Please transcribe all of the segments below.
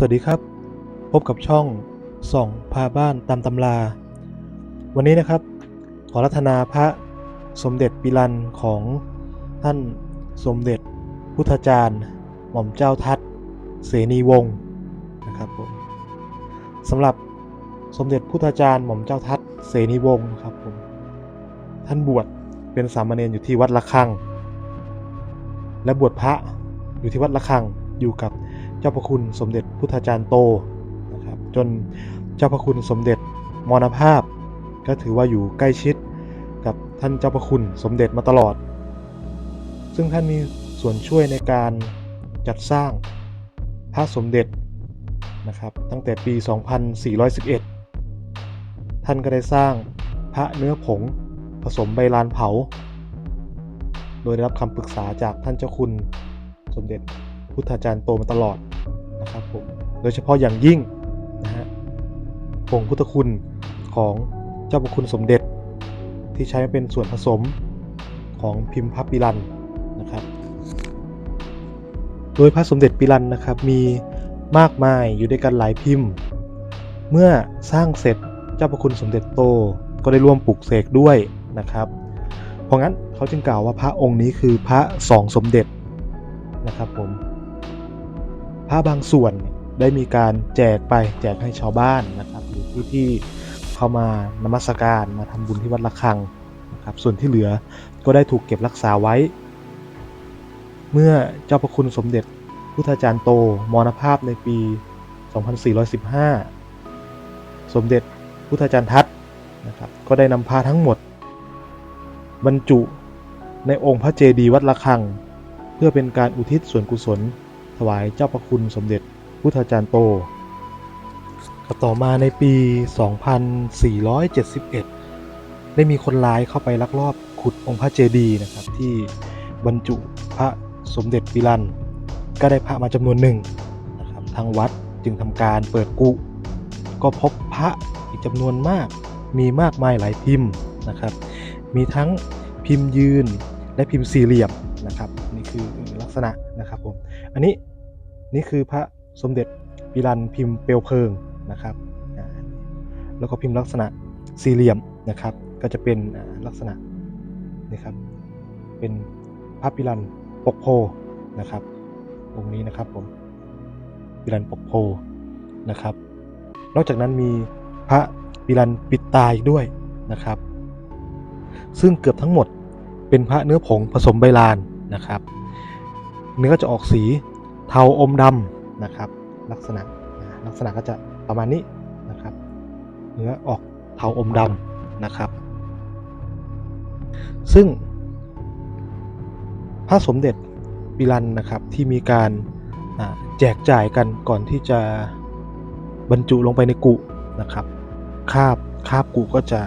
สวัสดีครับ พบกับช่องส่องพาบ้านตามตำรา วันนี้นะครับ ขอรัตนาพระสมเด็จปิลันของท่านสมเด็จพุทธจารย์ หม่อมเจ้าทัตเสนีวงศ์นะครับผมสำหรับสมเด็จพุทธจารย์หม่อมเจ้าทัตเสนีวงศ์นะครับผมท่านบวชเป็นสามเณรอยู่ที่วัดละคัง และบวชพระอยู่ที่วัดละคังอยู่กับ เจ้าพระคุณสมเด็จพุทธาจารย์โตนะครับจนเจ้าพระคุณสมเด็จมรณภาพ ก็ถือว่าอยู่ใกล้ชิดกับท่านเจ้าพระคุณสมเด็จมาตลอด ซึ่งท่านมีส่วนช่วยในการจัดสร้างพระสมเด็จนะครับตั้งแต่ปี 2411 ท่านก็ได้สร้างพระเนื้อผงผสมใบลานเผา โดยได้รับคำปรึกษาจากท่านเจ้าคุณสมเด็จพุทธาจารย์โตมาตลอด นะครับผมโดยเฉพาะอย่างยิ่งนะฮะผงพุทธคุณของเจ้าพระคุณสมเด็จ ที่ใช้เป็นส่วนผสมของพิมพ์พระปิลันนะครับ โดยพระสมเด็จปิลันนะครับมีมากมายอยู่ด้วยกันหลายพิมพ์ เมื่อสร้างเสร็จเจ้าพระคุณสมเด็จโตก็ได้ร่วมปลุกเสกด้วยนะครับ เพราะงั้นเขาจึงกล่าวว่าพระองค์นี้คือพระสองสมเด็จนะครับผม พระบางส่วนได้มีการแจกไปแจกให้ชาวบ้านนะครับ หรือผู้ที่เข้ามานมัสการมาทำบุญที่วัดระฆังนะครับ ส่วนที่เหลือก็ได้ถูกเก็บรักษาไว้ เมื่อเจ้าพระคุณสมเด็จพุทธาจารย์โตมรณภาพในปี 2415 สมเด็จพุทธาจารย์ทัตนะครับก็ได้นำพาทั้งหมด บรรจุในองค์พระเจดีย์วัดระฆัง เพื่อเป็นการอุทิศส่วนกุศล ถวายเจ้าพระคุณสมเด็จพุทธาจารย์โต ต่อมาในปี 2471 ได้มีคนร้ายเข้าไปลักลอบขุดองค์พระเจดีย์นะครับ ที่บรรจุพระสมเด็จปิลัน ก็ได้พระมาจำนวนหนึ่งนะครับทางวัดจึงทำการเปิดกุก็พบพระอีกจำนวนมากมีมากมายหลายพิมพ์นะครับ มีทั้งพิมพ์ยืนและพิมพ์สี่เหลี่ยมนะครับ นี่คือลักษณะนะครับผม อันนี้นี่คือพระสมเด็จปิรันพิมพ์เปลวเพลิงนะครับ แล้วก็พิมพ์ลักษณะสี่เหลี่ยมนะครับ ก็จะเป็นลักษณะนี่ครับ เป็นพระปิรันปกโพนะครับ องค์นี้นะครับผมปิรันปกโพนะครับ นอกจากนั้นมีพระปิรันปิดตาอีกด้วยนะครับ ซึ่งเกือบทั้งหมดเป็นพระเนื้อผงผสมใบลานนะครับ เนื้อจะออกสีเทาอมดำนะครับลักษณะลักษณะก็จะประมาณนี้นะครับ เนื้อออกเทาอมดำนะครับ ซึ่งพระสมเด็จปิลันนะครับที่มีการแจกจ่ายกันก่อนที่จะบรรจุลงไปในกุนะครับคาบคาบกุก็จะ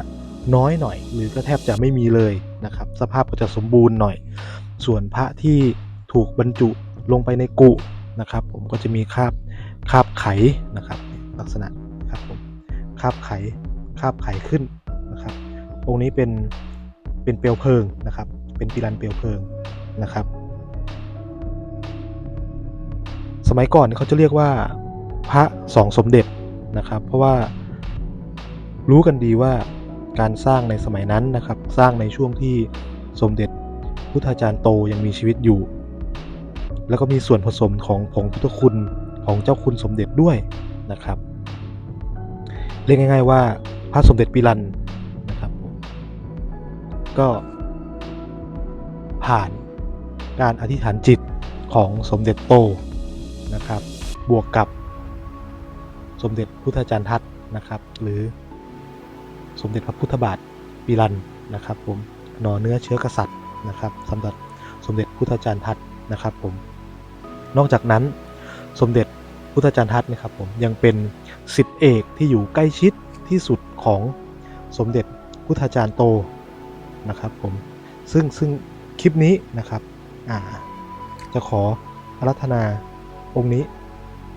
น้อยหน่อย หรือก็แทบจะไม่มีเลยนะครับ สภาพก็จะสมบูรณ์หน่อย ส่วนพระที่ ถูกบรรจุลงไปในกุนะครับ ผมก็จะมีคาบคาบไขนะครับ ลักษณะครับผมคาบไขคาบไขขึ้นนะครับองค์นี้เป็นเป็นเปลวเพลิงนะครับ เป็นปิลันเปลวเพลิงนะครับ สมัยก่อนเขาจะเรียกว่าพระสองสมเด็จนะครับ เพราะว่ารู้กันดีว่าการสร้างในสมัยนั้นนะครับ สร้างในช่วงที่สมเด็จพุทธาจารย์โตยังมีชีวิตอยู่ แล้วก็มีส่วนผสมของผงพุทธคุณของเจ้าคุณสมเด็จด้วยนะครับ เรียกง่าย ๆ ว่าพระสมเด็จปิลันนะครับ ก็ผ่านการอธิษฐานจิตของสมเด็จโตนะครับ บวกกับสมเด็จพุทธจารย์ทัตนะครับ หรือสมเด็จพระพุทธบาทปิลันนะครับผมหน่อเนื้อเชื้อกษัตริย์นะครับสำหรับสมเด็จพุทธจารย์ทัตนะครับผม นอกจากนั้นสมเด็จพุทธจารย์ทัตนะครับผมยังเป็นสิทธิเอกที่อยู่ใกล้ชิดที่สุดของสมเด็จพุทธาจารย์โตนะครับผมซึ่งซึ่งคลิปนี้นะครับจะขออารัธนาองค์นี้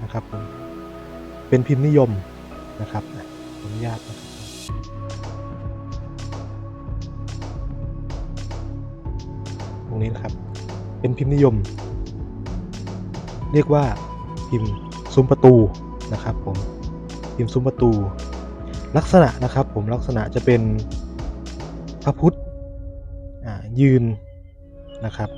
นะครับผมเป็นพิมพ์นิยมนะครับอะขออนุญาตนะครับตรงนี้นะครับเป็นพิมพ์นิยม เรียกว่าพิมพ์ซุ้มประตูนะครับผมพิมพ์ซุ้มประตู ลักษณะนะครับผมลักษณะจะเป็นพระพุทธยืนนะครับ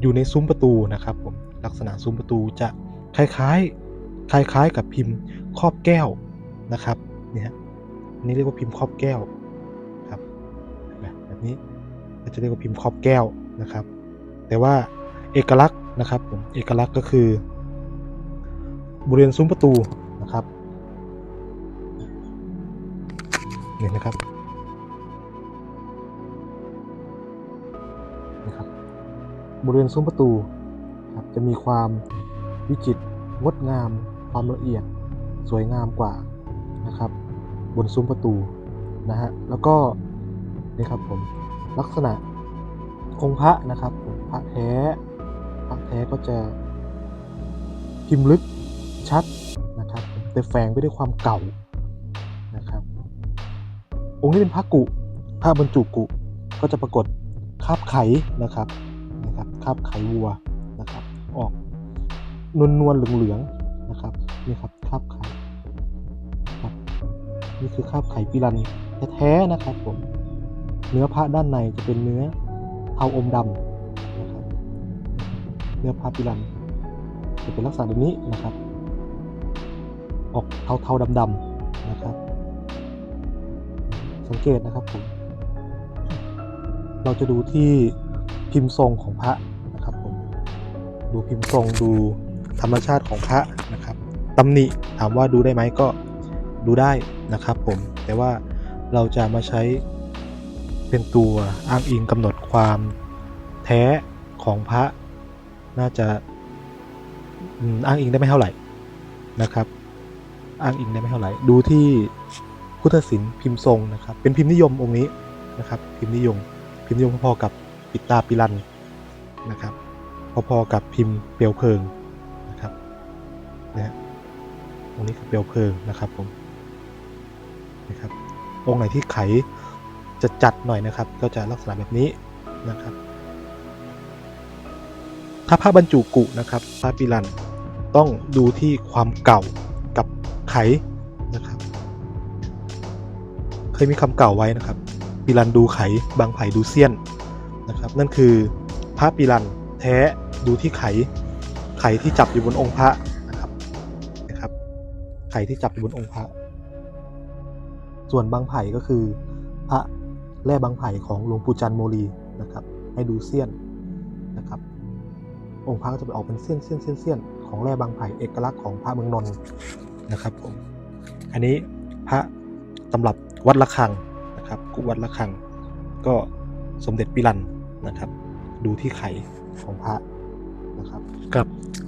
อยู่ในซุ้มประตูนะครับผมลักษณะซุ้มประตูจะคล้ายๆคล้ายๆกับพิมพ์ครอบแก้วนะครับเนี่ยนี้เรียกว่าพิมพ์ครอบแก้วครับแบบแบบนี้ก็จะเรียกว่าพิมพ์ครอบแก้วนะครับ แต่ว่าเอกลักษณ์ นะครับผมเอกลักษณ์ก็คือบริเวณซุ้มประตูนะครับเนี่ยนะครับนะครับบริเวณซุ้มประตูครับจะมีความวิจิตรงดงาม ความละเอียดสวยงามกว่านะครับ บนซุ้มประตูนะฮะแล้วก็นี่ครับผมลักษณะองค์พระนะครับผมพระแท้ แท้ก็จะพิมพ์ลึกชัดนะครับแต่แฝงไปด้วยความเก่านะครับ องค์นี้เป็นพระกุพระบรรจุกุก็จะปรากฏคาบไข่นะครับนะครับคาบไข่วัวนะครับ ออกนวลนวลๆเหลืองๆนะครับนี่ครับคาบไขครับนี่คือคาบไข่ปิรันแท้ๆนะครับผมเนื้อพระด้านในจะเป็นเนื้อเทาอมดำ เนื้อพระปิรันจะเป็นลักษณะแบบนี้นะครับ ออกเทาๆดำๆนะครับ สังเกตนะครับผมเราจะดูที่พิมพ์ทรงของพระนะครับผมดูพิมพ์ทรงดูธรรมชาติของพระนะครับตำหนิถามว่าดูได้ไหมก็ดูได้นะครับผมแต่ว่าเราจะมาใช้เป็นตัวอ้างอิงกำหนดความแท้ของพระ น่าจะอ้างอิงได้ไม่เท่าไหร่นะครับ อ้างอิงได้ไม่เท่าไหร่ ดูที่พุทธศิลป์พิมพ์ทรงนะครับ เป็นพิมพ์นิยมองค์นี้นะครับ พิมพ์นิยม พิมพ์นิยมพอๆกับปิตาปิรันนะครับ พอๆกับพิมพ์เปลวเพลิงนะครับนะฮะองค์นี้คือเปลวเพลิงนะครับผมนะครับองค์ไหนที่ไขจะจัดหน่อยนะครับ ก็จะลักษณะแบบนี้นะครับ ถ้าพระบรรจุกุนะครับพระปิรันต้องดูที่ความเก่ากับไขนะครับ เคยมีคำเก่าไว้นะครับปิรันดูไขบางไผ่ดูเซียนนะครับ นั่นคือพระปิรันแท้ดูที่ไข ไขที่จับอยู่บนองค์พระนะครับนะครับ ไขที่จับอยู่บนองค์พระ ส่วนบางไผ่ก็คือพระแร่บางไผ่ของหลวงปู่จันโมลีนะครับ ให้ดูเซียนนะครับ องค์พระก็จะไปออกเป็นเสี้ยนเสี้ยนเสี้ยนเสี้ยนของแร่บางไผ่เอกลักษณ์ของพระเมืองนนท์นะครับผมอันนี้พระตำรับวัดละคังนะครับกุวัดละคัง ก็สมเด็จปิรันนะครับ ดูที่ไขของพระนะครับกับ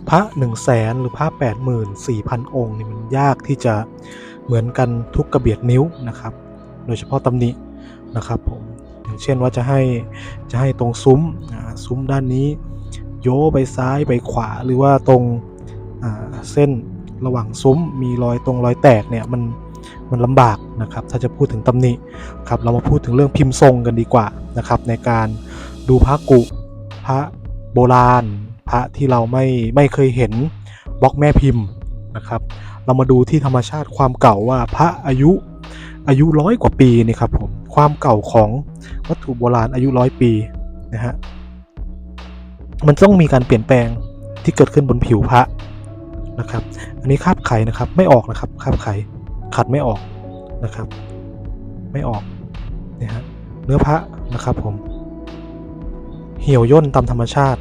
พระ1นึ่งแสนหรือพระ8 4 0 0 0 องค์นี่มันยากที่จะเหมือนกันทุกกระเบียดนิ้วนะครับ โดยเฉพาะตำหนินะครับผมอย่างเช่นว่าจะให้จะให้ตรงซุ้มซุ้มด้านนี้ โยไปซ้ายไปขวาหรือว่าตรงเส้นระหว่างซุ้มมีรอยตรงรอยแตกเนี่ยมันมันลำบากนะครับ ถ้าจะพูดถึงตำหนิครับเรามาพูดถึงเรื่องพิมพ์ทรงกันดีกว่านะครับในการดูพระกุพระโบราณ พระที่เราไม่ไม่เคยเห็นบล็อกแม่พิมพ์นะครับ เรามาดูที่ธรรมชาติความเก่าว่าพระอายุอายุร้อยกว่าปีนี่ครับผมความเก่าของวัตถุโบราณอายุร้อยปีนะฮะ มันต้องมีการเปลี่ยนแปลงที่เกิดขึ้นบนผิวพระนะครับ อันนี้คาบไข่นะครับไม่ออกนะครับคาบไข่ขัดไม่ออกนะครับ ไม่ออกเนี่ยฮะเนื้อพระนะครับผม เหี่ยวย่นตามธรรมชาติ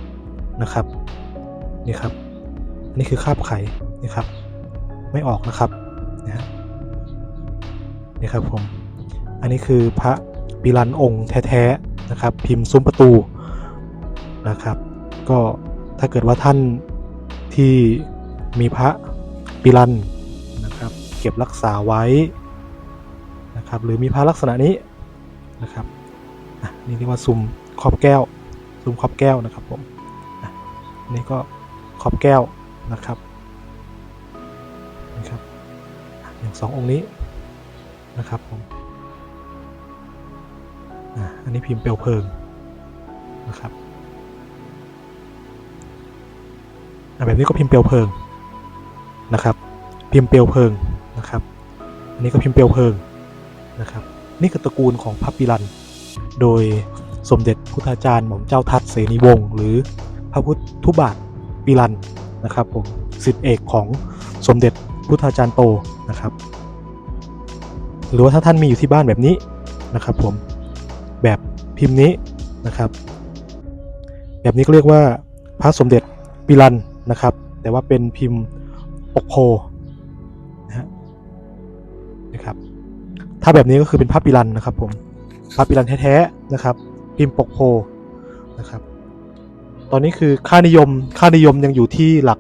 นะครับนี่ครับอันนี้คือคาบไข่นี่ครับ ไม่ออกนะครับนะฮะนี่ครับผมอันนี้คือพระปิรันองค์แท้ๆนะครับ พิมพ์ซุ้มประตูนะครับ ก็ถ้าเกิดว่าท่านที่มีพระปิรันนะครับ เก็บรักษาไว้นะครับ หรือมีพระลักษณะนี้นะครับนี่เรียกว่าซุ้มขอบแก้วซุ้มขอบแก้วนะครับผมนี่ก็ขอบแก้วนะครับนะครับ อย่างสององค์นี้นะครับผมอันนี้พิมพ์เปลวเพลิงนะครับ แบบนี้ก็พิมพ์เปลวเพลิงนะครับ พิมพ์เปลวเพลิงนะครับ อันนี้ก็พิมพ์เปลวเพลิงนะครับ นี่คือตระกูลของพระปิรัน โดยสมเด็จพุทธาจารย์หม่อมเจ้าทัตเสนีวงศ์หรือพระพุทธุบาทปิรันนะครับผมสิทธิเอกของสมเด็จพุทธาจารย์โตนะครับ หรือว่าถ้าท่านมีอยู่ที่บ้านแบบนี้นะครับผมแบบพิมพ์นี้นะครับ แบบนี้ก็เรียกว่าพระสมเด็จปิรัน นะครับ แต่ว่าเป็นพิมพ์ปกโพนะฮะนะครับ ถ้าแบบนี้ก็คือเป็นพระปิรันนะครับผมพระปิรันแท้ๆนะครับ พิมพ์ปกโพนะครับ ตอนนี้คือค่านิยมค่านิยมยังอยู่ที่หลัก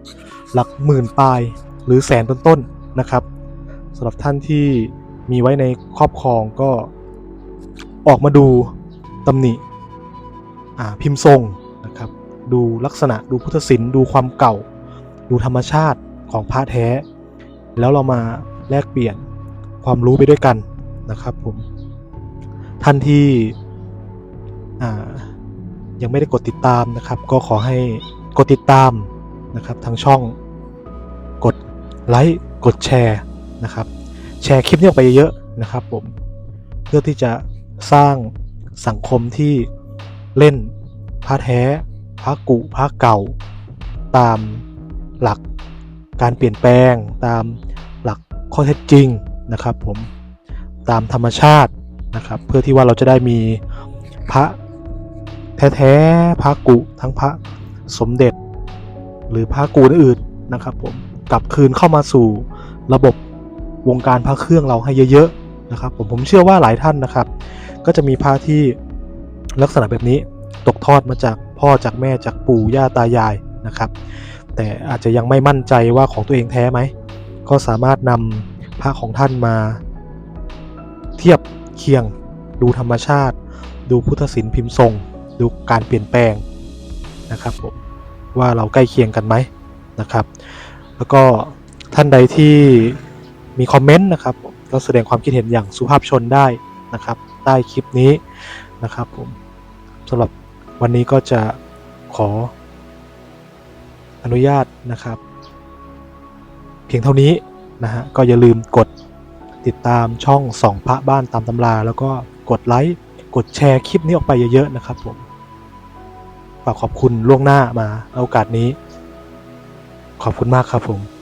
หลักหมื่นปลายหรือแสนต้นๆนะครับสำหรับท่านที่มีไว้ในครอบครองก็ออกมาดูตำหนิพิมพ์ทรง ดูลักษณะดูพุทธศิลป์ดูความเก่า ดูธรรมชาติของพระแท้ แล้วเรามาแลกเปลี่ยนความรู้ไปด้วยกันนะครับผมท่านที่ยังไม่ได้กดติดตามนะครับ ก็ขอให้กดติดตามนะครับทางช่องกดไลค์กดแชร์นะครับ แชร์คลิปนี้ออกไปเยอะๆนะครับผมเพื่อที่จะสร้างสังคมที่เล่นพระแท้ พระกุพระเก่า ตามหลักการเปลี่ยนแปลง ตามหลักข้อเท็จจริงนะครับผมตามธรรมชาตินะครับเพื่อที่ว่าเราจะได้มีพระแท้ๆพระกุทั้งพระสมเด็จ หรือพระกูอื่นๆนะครับผมกลับคืนเข้ามาสู่ระบบวงการพระเครื่องเราให้เยอะๆนะครับผมผมเชื่อว่าหลายท่านนะครับ ก็จะมีพระที่ลักษณะแบบนี้ตกทอดมาจาก พ่อจากแม่จากปู่ย่าตายายนะครับ แต่อาจจะยังไม่มั่นใจว่าของตัวเองแท้ไหม ก็สามารถนำพระของท่านมา เทียบเคียง ดูธรรมชาติ ดูพุทธศิลป์พิมพ์ทรง ดูการเปลี่ยนแปลงนะครับผมว่าเราใกล้เคียงกันไหมนะครับ แล้วก็ท่านใดที่มีคอมเมนต์นะครับก็แสดงความคิดเห็นอย่างสุภาพชนได้นะครับ ใต้คลิปนี้นะครับผมสำหรับ วันนี้ก็จะขออนุญาตนะครับ เพียงเท่านี้นะฮะก็อย่าลืมกดติดตามช่องสองพระบ้านตามตำรา แล้วก็กดไลค์กดแชร์คลิปนี้ออกไปเยอะๆนะครับผมฝากขอบคุณล่วงหน้ามาโอกาสนี้ ขอบคุณมากครับผม